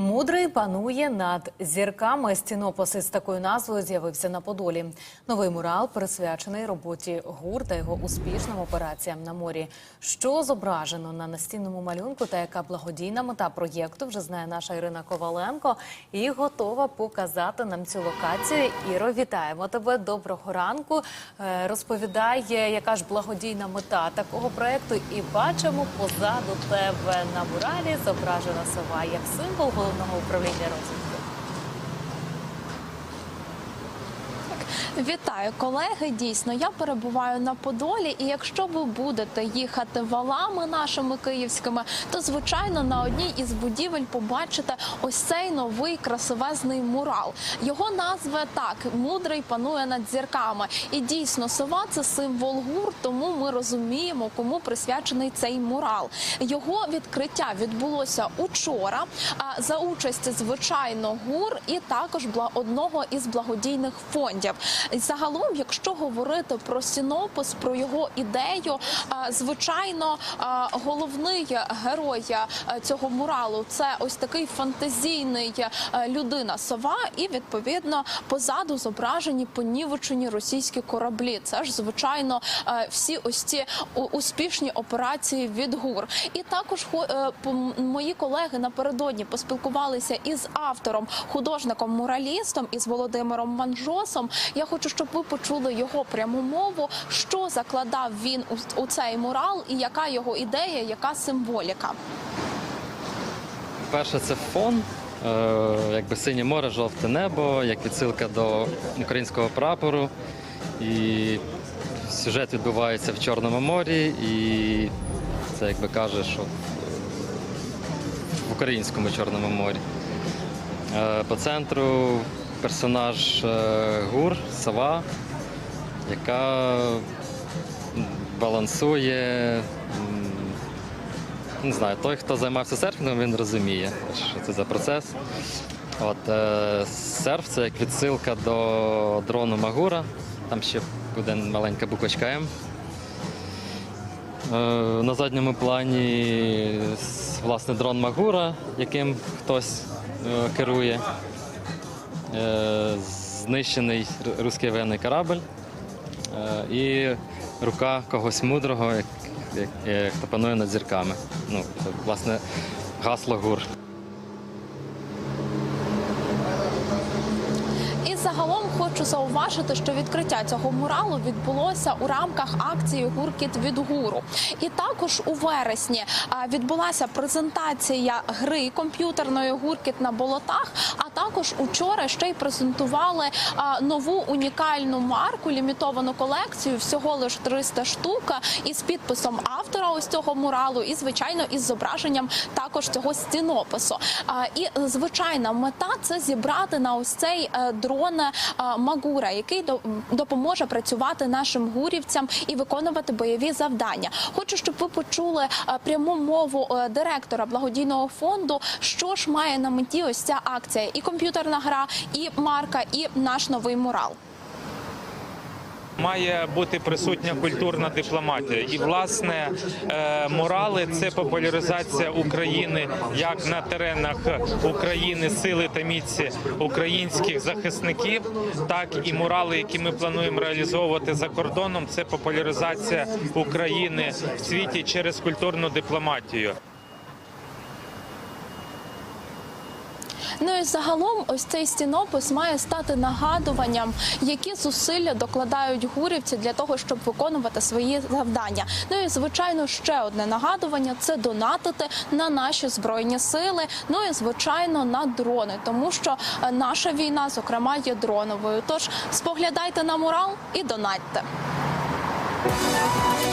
Мудрий панує над зірками. Стінопис із такою назвою з'явився на Подолі. Новий мурал присвячений роботі ГУР та його успішним операціям на морі. Що зображено на настінному малюнку та яка благодійна мета проєкту вже знає наша Ірина Коваленко і готова показати нам цю локацію. Іро, вітаємо тебе. Доброго ранку. Е, Розповідай, е, яка ж благодійна мета такого проєкту. І бачимо позаду тебе на муралі зображена сова як символ nohou pro lyžařovství. Вітаю, колеги. Дійсно, я перебуваю на Подолі, і якщо ви будете їхати валами нашими київськими, то звичайно на одній із будівель побачите ось цей новий красивезний мурал. Його назва так мудрий панує над зірками. І дійсно, сова це символ гур, тому ми розуміємо, кому присвячений цей мурал. Його відкриття відбулося учора. За участі звичайно гур і також одного із благодійних фондів. Загалом, якщо говорити про синопис, про його ідею, звичайно, головний герой цього муралу це ось такий фантазійний людина сова, і відповідно позаду зображені понівечені російські кораблі. Це ж звичайно всі ось ці успішні операції від гур. І також е, мої колеги напередодні поспілкувалися із автором, художником, муралістом із Володимиром Манжосом. Я хочу, щоб ви почули його пряму мову, що закладав він у, у цей мурал, і яка його ідея, яка символіка. Перше, це фон, е, якби синє море, жовте небо, як відсилка до українського прапору. І сюжет відбувається в Чорному морі, і це якби каже, що в українському Чорному морі. Е, По центру персонаж е, Гур, сова, яка балансує. не знаю, той, хто займався серфінгом, він розуміє, що це за процес. От, е, серф це як відсилка до дрону Магура. Там ще буде маленька буквочка М. Е, на задньому плані власне дрон Магура, яким хтось е, керує. Е, знищений руський воєнний корабль. Е, і рука когось мудрого, хто панує над зірками. Ну, це, власне, гасло гур. Загалом хочу зауважити, що відкриття цього муралу відбулося у рамках акції Гуркіт від гуру. І також у вересні відбулася презентація гри комп'ютерної гуркіт на болотах. А також учора ще й презентували нову унікальну марку, лімітовану колекцію, всього лише 300 штук із підписом автора ось цього муралу, і звичайно із зображенням також цього стінопису. І звичайна мета це зібрати на ось цей е, дрон е, Магура, який до- допоможе працювати нашим гурівцям і виконувати бойові завдання. Хочу, щоб ви почули е, пряму мову директора благодійного фонду, що ж має на меті ось ця акція, і комп'ютерна гра, і марка, і наш новий мурал. Має бути присутня культурна дипломатія, і власне е, морали це популяризація України як на теренах України, сили та міці українських захисників, так і морали, які ми плануємо реалізовувати за кордоном. Це популяризація України в світі через культурну дипломатію. Ну і загалом, ось цей стінопис має стати нагадуванням, які зусилля докладають гурівці для того, щоб виконувати свої завдання. Ну і звичайно, ще одне нагадування це донатити на наші збройні сили. Ну і звичайно на дрони, тому що е, наша війна, зокрема, є дроновою. Тож споглядайте на мурал і донатьте.